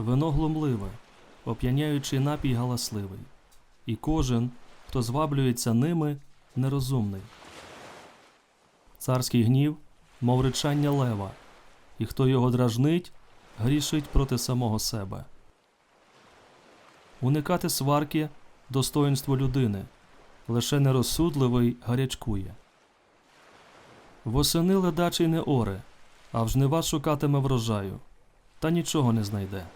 вино глумливе, оп'яняючий напій галасливий, і кожен, хто зваблюється ними, нерозумний. Царський гнів, мов речання лева, і хто його дражнить, грішить проти самого себе. Уникати сварки достоинство людини, лише нерозсудливий гарячкує. Восени ледачий не оре, а в жнива шукатиме врожаю, та нічого не знайде.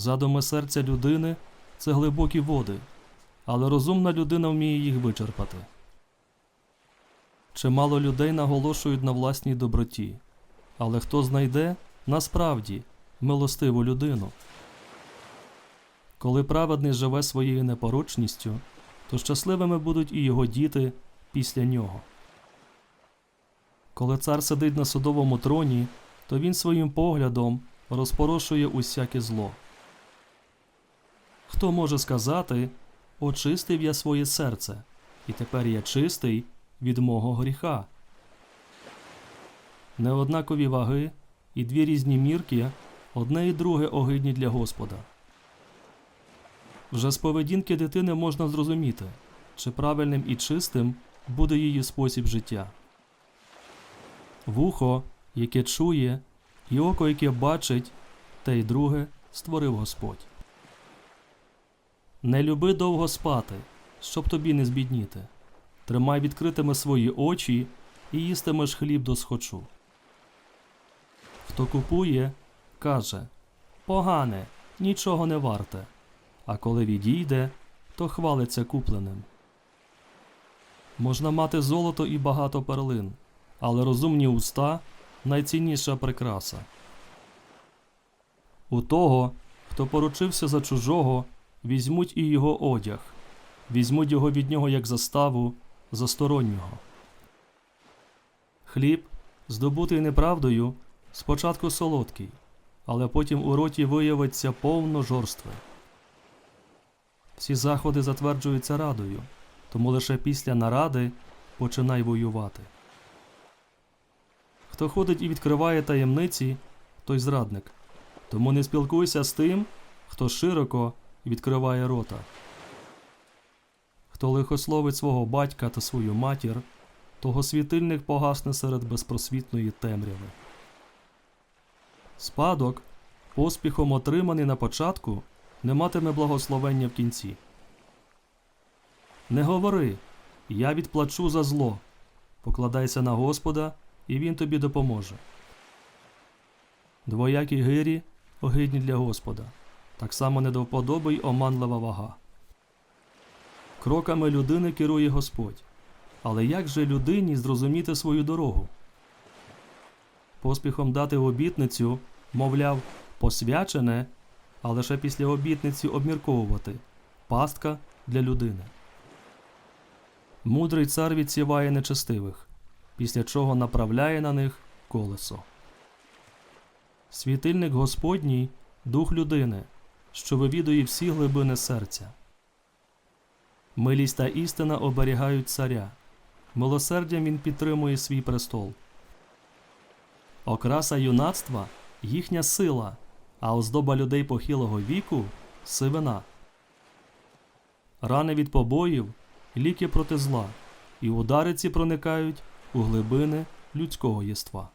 Задуми серця людини це глибокі води, але розумна людина вміє їх вичерпати. Чимало людей наголошують на власній доброті, але хто знайде насправді милостиву людину? Коли праведний живе своєю непорочністю, то щасливими будуть і його діти після нього. Коли цар сидить на судовому троні, то він своїм поглядом розпорошує усяке зло. Хто може сказати, очистив я своє серце, і тепер я чистий від мого гріха? Неоднакові ваги і дві різні мірки, одне і друге огидні для Господа. Вже з поведінки дитини можна зрозуміти, чи правильним і чистим буде її спосіб життя. Вухо, яке чує, і око, яке бачить, те й друге створив Господь. Не люби довго спати, щоб тобі не збідніти. Тримай відкритими свої очі і їстимеш хліб до схочу. Хто купує, каже Погане, нічого не варте, а коли відійде, то хвалиться купленим. Можна мати золото і багато перлин, але розумні уста найцінніша прикраса. У того, хто поручився за чужого, візьмуть і його одяг, візьмуть його від нього як заставу за стороннього. Хліб, здобутий неправдою, спочатку солодкий, але потім у роті виявиться повно жорстве. Всі заходи затверджуються радою, тому лише після наради починай воювати. Хто ходить і відкриває таємниці, той зрадник. Тому не спілкуйся з тим, хто широко відкриває рота. Хто лихословить свого батька та свою матір, того світильник погасне серед безпросвітної темряви. Спадок, поспіхом отриманий на початку, не матиме благословення в кінці. Не говори, я відплачу за зло. Покладайся на Господа, і Він тобі допоможе. Двоякі гирі огидні для Господа, так само не до вподоби й оманлива вага. Кроками людини керує Господь. Але як же людині зрозуміти свою дорогу? Поспіхом дати обітницю, мовляв, посвячене, а лише після обітниці обмірковувати пастка для людини. Мудрий цар відсіває нечестивих, після чого направляє на них колесо. Світильник Господній дух людини, що вивідує всі глибини серця. Милість та істина оберігають царя, милосердям він підтримує свій престол. Окраса юнацтва їхня сила, а оздоба людей похилого віку сивина. Рани від побоїв ліки проти зла, і удари ці проникають у глибини людського єства.